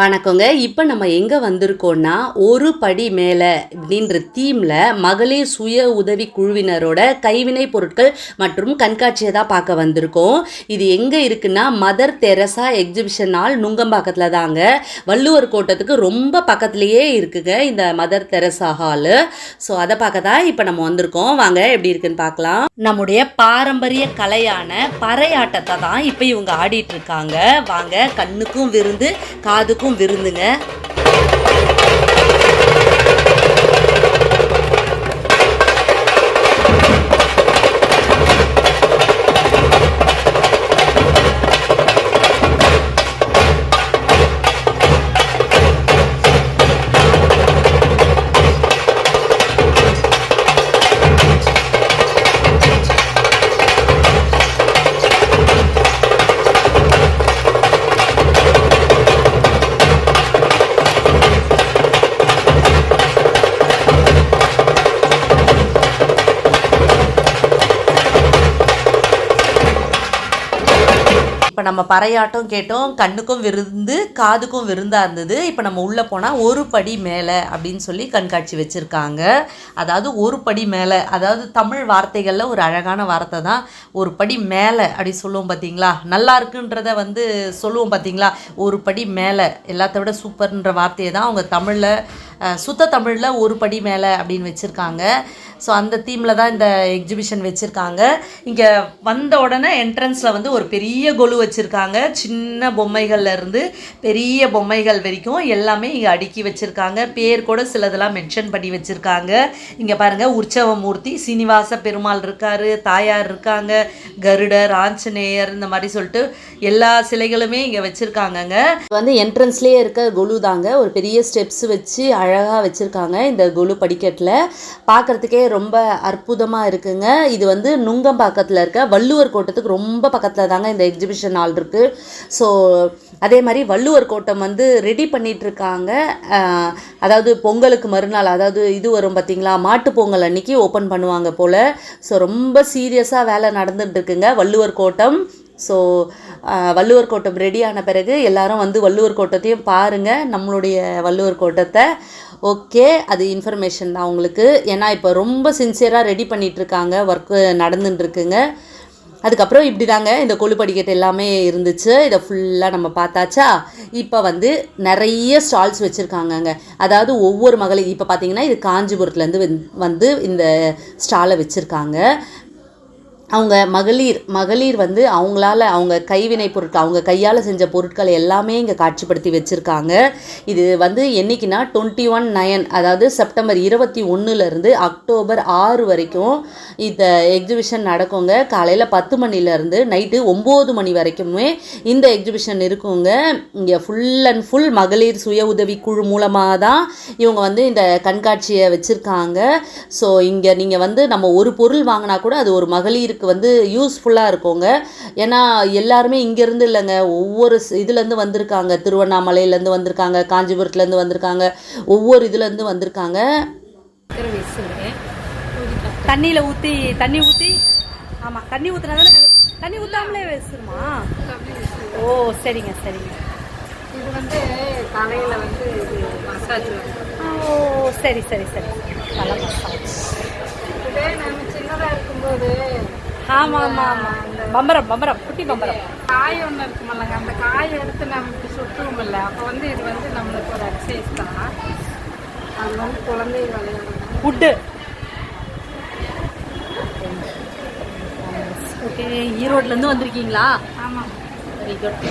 வணக்கங்க. இப்போ நம்ம எங்கே வந்திருக்கோம்னா ஒரு படி மேலே அப்படின்ற தீமில் மகளிர் சுய உதவி குழுவினரோட கைவினை பொருட்கள் மற்றும் கண்காட்சியை தான் பார்க்க வந்திருக்கோம். இது எங்கே இருக்குன்னா மதர் தெரசா எக்ஸிபிஷன் ஹால் நுங்கம்பாக்கத்தில் தாங்க. வள்ளுவர் கோட்டத்துக்கு ரொம்ப பக்கத்துலேயே இருக்குங்க இந்த மதர் தெரசா ஹாலு. ஸோ அதை பார்க்க தான் இப்போ நம்ம வந்திருக்கோம். வாங்க எப்படி இருக்குன்னு பார்க்கலாம். நம்முடைய பாரம்பரிய கலையான பறையாட்டத்தை தான் இப்போ இவங்க ஆடிட்டு இருக்காங்க. வாங்க கண்ணுக்கும் விருந்து காதுக்கும் விருந்துங்க. நம்ம பறையாட்டம் கேட்டோம் கண்ணுக்கும் விருந்து காதுக்கும் விருந்தாக இருந்தது. இப்போ நம்ம உள்ளே போனால் ஒரு படி மேலே அப்படின்னு சொல்லி கண்காட்சி வச்சுருக்காங்க. அதாவது ஒரு படி மேலே அதாவது தமிழ் வார்த்தைகளில் ஒரு அழகான வார்த்தை தான். ஒரு படி மேலே அப்படி சொல்லுவோம் பார்த்தீங்களா நல்லா இருக்குன்றத வந்து சொல்லுவோம் பார்த்தீங்களா ஒரு படி மேலே எல்லாத்த விட சூப்பர்ன்ற வார்த்தையை தான் அவங்க தமிழில் சுத்த தமிழில் ஒரு படி மேலே அப்படின்னு வச்சுருக்காங்க. ஸோ அந்த தீமில் தான் இந்த எக்ஸிபிஷன் வச்சுருக்காங்க. இங்கே வந்த உடனே என்ட்ரன்ஸில் வந்து ஒரு பெரிய கொலு வச்சுருக்காங்க. சின்ன பொம்மைகள்லேருந்து பெரிய பொம்மைகள் வரைக்கும் எல்லாமே இங்கே அடுக்கி வச்சுருக்காங்க. பேர் கூட சிலதெல்லாம் மென்ஷன் பண்ணி வச்சுருக்காங்க. இங்கே பாருங்கள் உற்சவ மூர்த்தி சீனிவாச பெருமாள் இருக்கார் தாயார் இருக்காங்க கருடர் ஆஞ்சநேயர் இந்த மாதிரி சொல்லிட்டு எல்லா சிலைகளுமே இங்கே வச்சுருக்காங்கங்க. வந்து என்ட்ரன்ஸ்லேயே இருக்க கொலு தாங்க. ஒரு பெரிய ஸ்டெப்ஸ் வச்சு அழகாக வச்சுருக்காங்க இந்த கொலு படிக்கட்டில். பார்க்குறதுக்கே ரொம்ப அற்புதமாக இருக்குங்க. இது வந்து நுங்கம்பாக்கத்தில் இருக்க வள்ளுவர் கோட்டத்துக்கு ரொம்ப பக்கத்தில் தாங்க இந்த எக்ஸிபிஷன் ஹால் இருக்குது ஸோ அதே மாதிரி வள்ளுவர் கோட்டம் வந்து ரெடி பண்ணிகிட்ருக்காங்க அதாவது பொங்கலுக்கு மறுநாள் அதாவது இது வரும் பார்த்தீங்களா மாட்டு பொங்கல் அன்னைக்கு ஓப்பன் பண்ணுவாங்க போல். ஸோ ரொம்ப சீரியஸாக வேலை நடந்துகிட்டு இருக்குங்க வள்ளுவர் கோட்டம். ஸோ வள்ளுவர் கோட்டம் ரெடி ஆன பிறகு எல்லாரும் வந்து வள்ளுவர் கோட்டத்தையும் பாருங்கள் நம்மளுடைய வள்ளுவர் கோட்டத்தை. ஓகே அது இன்ஃபர்மேஷன் தான் உங்களுக்கு. ஏன்னா இப்போ ரொம்ப சின்சியராக ரெடி பண்ணிகிட்ருக்காங்க ஒர்க்கு நடந்துட்டுருக்குங்க அதுக்கப்புறம் இப்படி தாங்க இந்த கொழு படிக்கட்டு எல்லாமே இருந்துச்சு. இதை ஃபுல்லாக நம்ம பார்த்தாச்சா? இப்போ வந்து நிறைய ஸ்டால்ஸ் வச்சுருக்காங்கங்க. அதாவது ஒவ்வொரு மகளிர் இப்போ பார்த்தீங்கன்னா இது காஞ்சிபுரத்துலேருந்து வந்து இந்த ஸ்டாலை வச்சுருக்காங்க. அவங்க மகளிர் மகளிர் வந்து அவங்களால அவங்க கைவினை பொருட்கள் அவங்க கையால் செஞ்ச பொருட்களை எல்லாமே இங்கே காட்சிப்படுத்தி வச்சுருக்காங்க. இது வந்து என்னைக்குன்னா டுவெண்ட்டி ஒன் நயன் அதாவது செப்டம்பர் இருபத்தி ஒன்றுலேருந்து அக்டோபர் ஆறு வரைக்கும் இந்த எக்ஸிபிஷன் நடக்குங்க. காலையில் பத்து மணிலேருந்து நைட்டு ஒம்பது மணி வரைக்குமே இந்த எக்ஸிபிஷன் இருக்குங்க. இங்கே ஃபுல் அண்ட் ஃபுல் மகளிர் சுய உதவி குழு மூலமாக தான் இவங்க வந்து இந்த கண்காட்சியை வச்சுருக்காங்க. ஸோ இங்கே நீங்கள் வந்து நம்ம ஒரு பொருள் வாங்கினா கூட அது ஒரு மகளிர் மகளிருக்கு வந்து யூஸ்ஃபுல்லாக இருக்குங்க. ஏன்னா எல்லாருமே இங்கேருந்து இல்லைங்க. ஒவ்வொரு இதுலேருந்து வந்திருக்காங்க. திருவண்ணாமலையிலேருந்து வந்திருக்காங்க. காஞ்சிபுரத்துலேருந்து வந்திருக்காங்க. ஒவ்வொரு இதுலேருந்து வந்திருக்காங்க. தண்ணியில் ஊற்றி தண்ணி ஊற்றி ஆமாம் தண்ணி ஊற்றினா தானே தண்ணி ஊற்றாமலே விசிறுமா ஓ சரிங்க சரிங்க. இது வந்து தலையில வந்து மசாஜ். ஓ சரி சரி சரி. நல்ல மசாஜ். இதே நம்ம சின்னதா இருக்கும்போது ஆமாம் ஆமாம் ஆமாம் பம்பரம் பம்பரம் குட்டி பம்பரம். காய் ஒன்று இருக்குமில்லங்க அந்த காய் எடுத்து நமக்கு சுற்றுவோம் இல்லை அப்போ வந்து இது வந்து நம்மளுக்கு ஒரு எக்ஸசைஸ் தான். அது வந்து குழந்தைங்க விளையாடுறாங்க ஃபுட்டு ஓகே ஈரோட்லேருந்து வந்திருக்கீங்களா? ஆமாம் வெரி குட்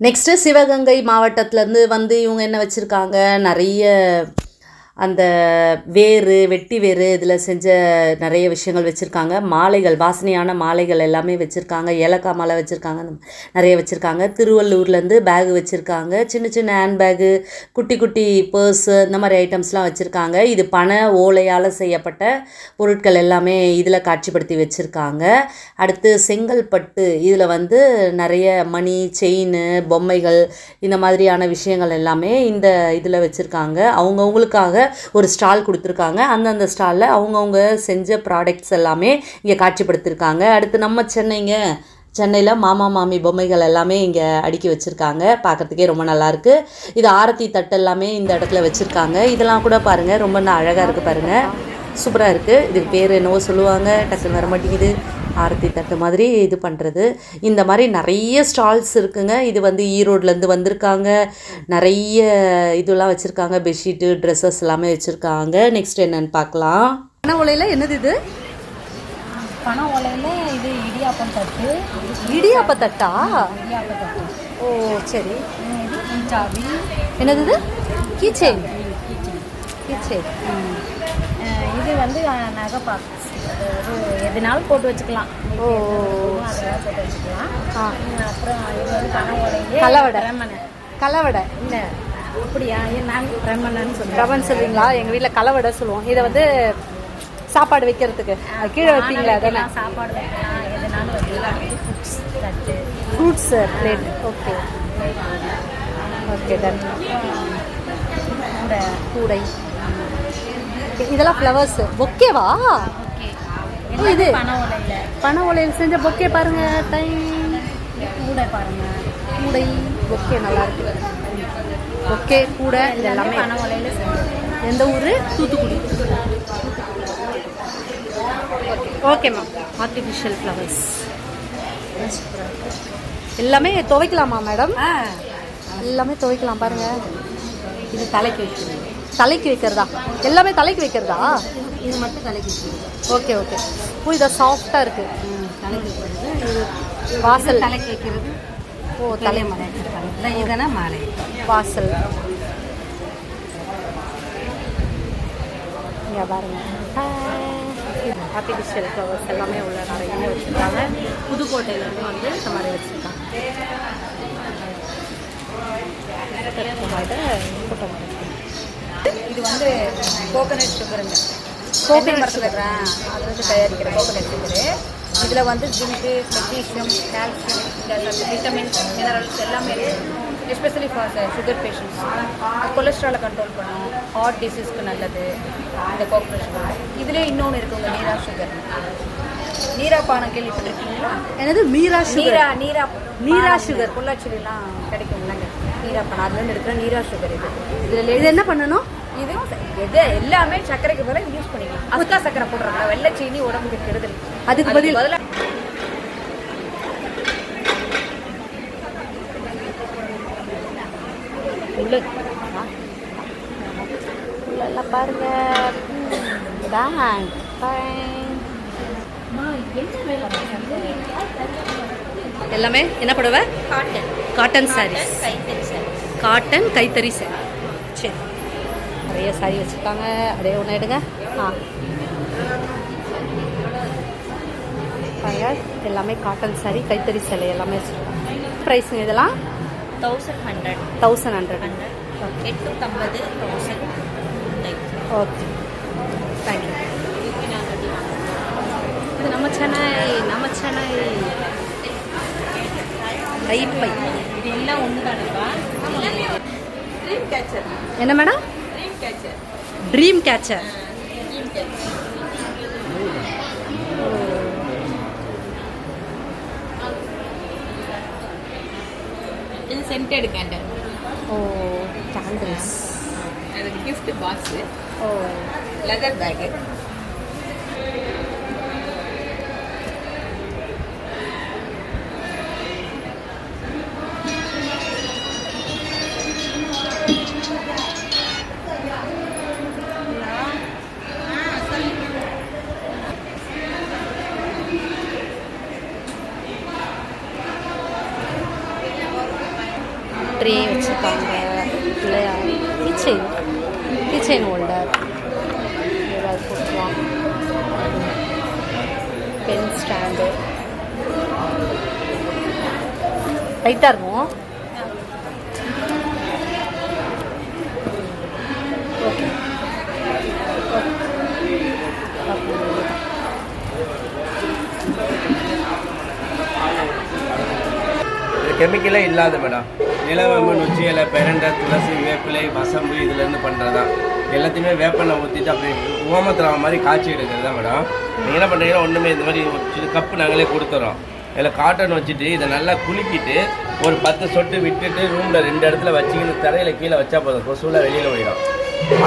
நெக்ஸ்ட்டு சிவகங்கை மாவட்டத்திலேருந்து வந்து இவங்க என்ன வச்சுருக்காங்க? நிறைய அந்த வேறு வெட்டி வேறு இதில் செஞ்ச நிறைய விஷயங்கள் வச்சுருக்காங்க. மாலைகள் வாசனையான மாலைகள் எல்லாமே வச்சுருக்காங்க. ஏலக்காய் மாலை வச்சுருக்காங்க. நிறைய வச்சுருக்காங்க. திருவள்ளூர்லேருந்து பேக் வச்சுருக்காங்க. சின்ன சின்ன ஹேண்ட் பேகு குட்டி குட்டி பர்ஸு இந்த மாதிரி ஐட்டம்ஸ்லாம் வச்சுருக்காங்க. இது பண ஓலையால் செய்யப்பட்ட பொருட்கள் எல்லாமே இதில் காட்சிப்படுத்தி வச்சுருக்காங்க. அடுத்து செங்கல்பட்டு இதில் வந்து நிறைய மணி செயின் பொம்மைகள் இந்த மாதிரியான விஷயங்கள் எல்லாமே இந்த இதில் வச்சுருக்காங்க. அவங்கவுங்களுக்காக ஒரு ஸ்டால் கொடுத்துருக்காங்க. அந்தந்த ஸ்டாலில் அவங்கவுங்க செஞ்ச ப்ராடக்ட்ஸ் எல்லாமே இங்கே காட்சிப்படுத்தியிருக்காங்க அடுத்து நம்ம சென்னைங்க. சென்னையில் மாமா மாமி பொம்மைகள் எல்லாமே இங்கே அடுக்கி வச்சுருக்காங்க. பார்க்குறதுக்கே ரொம்ப நல்லாயிருக்கு இது ஆரத்தி தட்டு எல்லாமே இந்த இடத்துல வச்சுருக்காங்க. இதெல்லாம் கூட பாருங்கள் ரொம்ப அழகாக இருக்குது பாருங்கள் சூப்பராக இருக்குது இதுக்கு பேர் என்னவோ சொல்லுவாங்க. டக்குன்னு வர மாட்டேங்குது. ஆரத்தி தட்டு மாதிரி இது பண்ணுறது இந்த மாதிரி நிறைய ஸ்டால்ஸ் இருக்குங்க. இது வந்து ஈரோட்லேருந்து வந்திருக்காங்க. நிறைய இதெல்லாம் வச்சுருக்காங்க. பெட்ஷீட்டு ட்ரெஸ்ஸஸ் எல்லாமே வச்சுருக்காங்க. நெக்ஸ்ட் என்னன்னு பார்க்கலாம் பண உலையில் என்னது இது? பணம் ஓலையில் இது இடியாப்பம் தட்டு. இடியாப்ப தட்டா? இடியாப்ப தட்டு. ஓ சரி. என்னது இது? கீச்செயின் கீச்செயின் இது வந்து நகை பாக்ஸ் எதுனாலும் போட்டு வச்சுக்கலாம். ஓ. அதெல்லாம் போட்டு வச்சுக்கலாம். அப்புறம் இது வந்து பணம் ஓலையிலே கலவடை. கலவடை. இல்லை அப்படியா? நான் ரெமனன்னு சொல்கிறேன் ரவன் சொல்றீங்களா? எங்கள் வீட்டில் கலவடை சொல்லுவோம். இதை வந்து சாப்பாடு வைக்கிறதுக்கு. கீழே வைப்பீங்களா? அதானே சாப்பாடு வைக்கலாம். எதுனாலும் வைக்கலாம். இது ஃபுட்ஸ் தட்டு ஃப்ரூட்ஸ் பிளேட் ஓகே ஓகே டன் கூட. கூடை இதெல்லாம் ஃப்ளவர்ஸ் பொக்கேவா ஓகே இது? ஓலையில். பண உலையில் செஞ்ச பொக்கே பாருங்க டைம் கூட பாருங்க. கூடை பொக்கே நல்லா இருக்கு. பொக்கே கூடை இது எல்லாமே பணம் ஓலையில் எந்த ஊர்? Thoothukudi. Okay ma'am artificial flowers எல்லாமே துவைக்கலாமா மேடம் எல்லாமே துவைக்கலாம் பாருங்க. இது தலைக்கு வைக்கிறது தலைக்கு வைக்கிறதா? எல்லாமே தலைக்கு வைக்கிறதா? இது மட்டும் தலைக்கு வைக்கிறது. Okay okay. ஓ இதை சாஃப்டாக இருக்கு. ம், தலைக்கு வைக்கிறது. வாசல். தலைக்கு வைக்கிறது. ஓ தலை. மலை. இதனா மாலை. வாசல். இங்கே பாருங்க. ஆர்டிஃபிஷியல் ஃப்ளவர்ஸ் எல்லாமே உள்ள நிறைய வச்சுருக்காங்க. புதுக்கோட்டையிலேருந்து வந்து இந்த மாதிரி வச்சுருக்காங்க. இது வந்து கோகனட் சுகருங்க Coconut மரத்தில் அது வந்து தயாரிக்கிற கோகனட் சுகரு இதில் வந்து zinc magnesium calcium vitamins minerals எல்லாமே இருக்குது எஸ்பெஷலி ஃபார் சுகர் பேஷண்ட்ஸ் கொலஸ்ட்ராலை கண்ட்ரோல் பண்ணும். ஹார்ட் டிசீஸ்க்கு நல்லது. இந்த கோகனட் சுகர் இதுலேயே இன்னொன்று இருக்குங்க நீரா சுகர் நீரா பானம் கேள்விப்பட்டிருக்கீங்களா? எனது மீரா நீரா சுகர் நீரா நீரா sugar. பொள்ளாச்சிலாம் கிடைக்கும்லங்க. நீரா பானம். அதுலேருந்து எடுக்கிற நீரா சுகர் இது. இதில் இது என்ன பண்ணணும்? இதுவும் எது எல்லாமே சர்க்கரைக்கு பதிலாக யூஸ் பண்ணிக்கலாம். அஸ்கா சர்க்கரை போடுறாங்க. வெள்ளை சீனி உடம்புக்கு கெடுதல். அதுக்கு பதில் பதிலா உள்ள உள்ளெல்லாம் பாருங்க. பேங்க் எல்லாமே என்ன புடவை? காட்டன் காட்டன் சாரீஸ் காட்டன் கைத்தறி சாரி சரி. நிறைய சாரி வச்சுருக்காங்க. அதே ஒன்று எடுங்க. ஆ. பாருங்க எல்லாமே காட்டன் சாரி கைத்தறி சேலை எல்லாமே வச்சுருக்காங்க. ப்ரைஸுங்க இதெல்லாம்? Thousand hundred thousand hundred hundred எட்நூற்றம்பது thousand okay thank you இது நம்ம சென்னை நம்ம சென்னை. கைப்பை இது எல்லாம் ஒன்று தானேப்பா என்ன madam dream catcher dream catcher dream catcher இது சென்டெட் கேண்டல் ஓ அது கிஃப்ட் கிச்சன் கிச்சன் ஹோல்டர் ஏதாவது போட்டுக்கலாம் பென் ஸ்டாண்டு லைட்டாக இருக்கும் ஓகே கெமிக்கலே இல்லாத மேடம். நிலவேம்பு நொச்சி இலை பெரண்டை துளசி வேப்பிலை வசம்பு இதுலேருந்து பண்ணுறது தான் எல்லாத்தையுமே வேப்பெண்ணெய் ஊற்றிட்டு அப்படியே ஓமத்திரவ மாதிரி காய்ச்சி எடுக்கிறது தான் மேடம். நீங்கள் என்ன பண்ணுறீங்கன்னா ஒன்றுமே இந்த மாதிரி ஒரு சின்ன கப்பு நாங்களே கொடுத்துறோம். இதில் காட்டன் வச்சுட்டு இதை நல்லா குலுக்கிட்டு ஒரு பத்து சொட்டு விட்டுட்டு ரூமில் ரெண்டு இடத்துல வச்சுக்கின்னு தரையில் கீழே வச்சா போதும். கொசுவில் வெளியில் போயிடும்.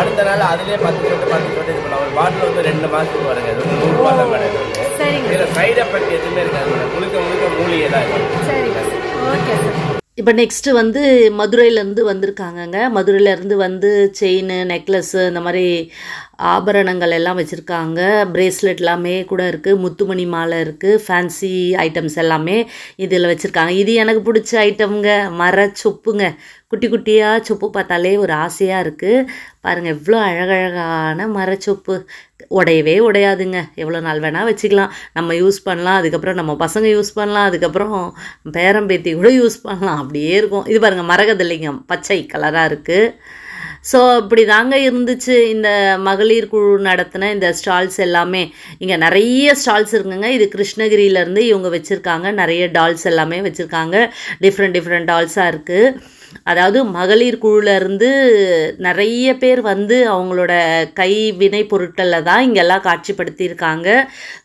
அடுத்த நாள் அதுலேயே பத்து சொட்டு பத்து சொட்டு இது பண்ணலாம். ஒரு பாட்டில் வந்து ரெண்டு மாதத்துக்கு வருங்க. இது வந்து நூறுரூவா தான் சரிங்க. இதில் சைடு எஃபெக்ட் எதுவுமே இருக்காது மேடம். முழுக்க முழுக்க மூலிகை தான் சரிங்க. Okay sir. இப்போ நெக்ஸ்ட்டு வந்து மதுரையிலேருந்து வந்திருக்காங்கங்க. மதுரையிலேருந்து வந்து செயின் நெக்லஸ்ஸு இந்த மாதிரி ஆபரணங்கள் எல்லாம் வச்சுருக்காங்க. பிரேஸ்லெட் எல்லாமே கூட இருக்குது முத்துமணி மாலை இருக்குது ஃபேன்சி ஐட்டம்ஸ் எல்லாமே இதில் வச்சுருக்காங்க. இது எனக்கு பிடிச்ச ஐட்டம்ங்க மர சொப்புங்க. குட்டி குட்டியாக சொப்பு பார்த்தாலே ஒரு ஆசையாக இருக்குது பாருங்கள் எவ்வளோ அழகழகான மரச்சொப்பு உடையவே உடையாதுங்க. எவ்வளோ நாள் வேணால் வச்சுக்கலாம். நம்ம யூஸ் பண்ணலாம். அதுக்கப்புறம் நம்ம பசங்க யூஸ் பண்ணலாம். அதுக்கப்புறம் பேரம்பேத்தி கூட யூஸ் பண்ணலாம். அப்படியே இருக்கும். இது பாருங்கள் மரகதலிங்கம். பச்சை கலராக இருக்குது ஸோ இப்படி தாங்க இருந்துச்சு. இந்த மகளிர் குழு நடத்தின இந்த ஸ்டால்ஸ் எல்லாமே. இங்கே நிறைய ஸ்டால்ஸ் இருக்குங்க. இது கிருஷ்ணகிரியிலேருந்து இவங்க வச்சுருக்காங்க. நிறைய டால்ஸ் எல்லாமே வச்சுருக்காங்க. டிஃப்ரெண்ட் டிஃப்ரெண்ட் டால்ஸாக இருக்குது அதாவது மகளிர் குழுலேருந்து நிறைய பேர் வந்து அவங்களோட கைவினை பொருட்களில் தான் இங்கெல்லாம் காட்சிப்படுத்தியிருக்காங்க.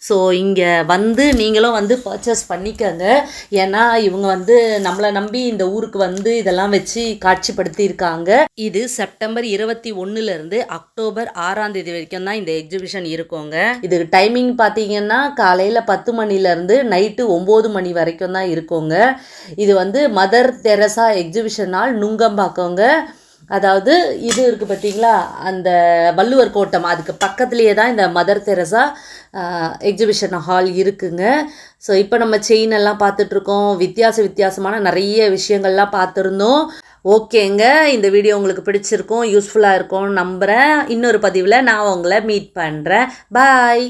ஸோ இங்கே வந்து நீங்களும் வந்து பர்ச்சேஸ் பண்ணிக்கங்க. ஏன்னா இவங்க வந்து நம்மளை நம்பி இந்த ஊருக்கு வந்து இதெல்லாம் வச்சு காட்சிப்படுத்தியிருக்காங்க. இது செப்டம்பர் இருபத்தி ஒன்றுலேருந்து அக்டோபர் ஆறாம் தேதி வரைக்கும் தான் இந்த எக்ஸிபிஷன் இருக்குங்க. இது டைமிங் பார்த்தீங்கன்னா காலையில் பத்து மணிலேருந்து நைட்டு ஒம்பது மணி வரைக்கும் தான் இருக்குங்க. இது வந்து மதர் தெரசா எக்ஸிபிஷனால் நாள் நுங்கம்பாக்கவங்க அதாவது இது இருக்குது பார்த்தீங்களா? அந்த வள்ளுவர் கோட்டம். அதுக்கு பக்கத்துலேயே தான் இந்த மதர் தெரசா எக்ஸிபிஷன் ஹால் இருக்குங்க. ஸோ இப்போ நம்ம செயின் எல்லாம் பார்த்துட்ருக்கோம். வித்தியாச வித்தியாசமான நிறைய விஷயங்கள்லாம் பார்த்துருந்தோம். ஓகேங்க. இந்த வீடியோ உங்களுக்கு பிடிச்சிருக்கும் யூஸ்ஃபுல்லாக இருக்கும்னு நம்புகிறேன் இன்னொரு பதிவில் நான் உங்களை மீட் பண்ணுறேன் பாய்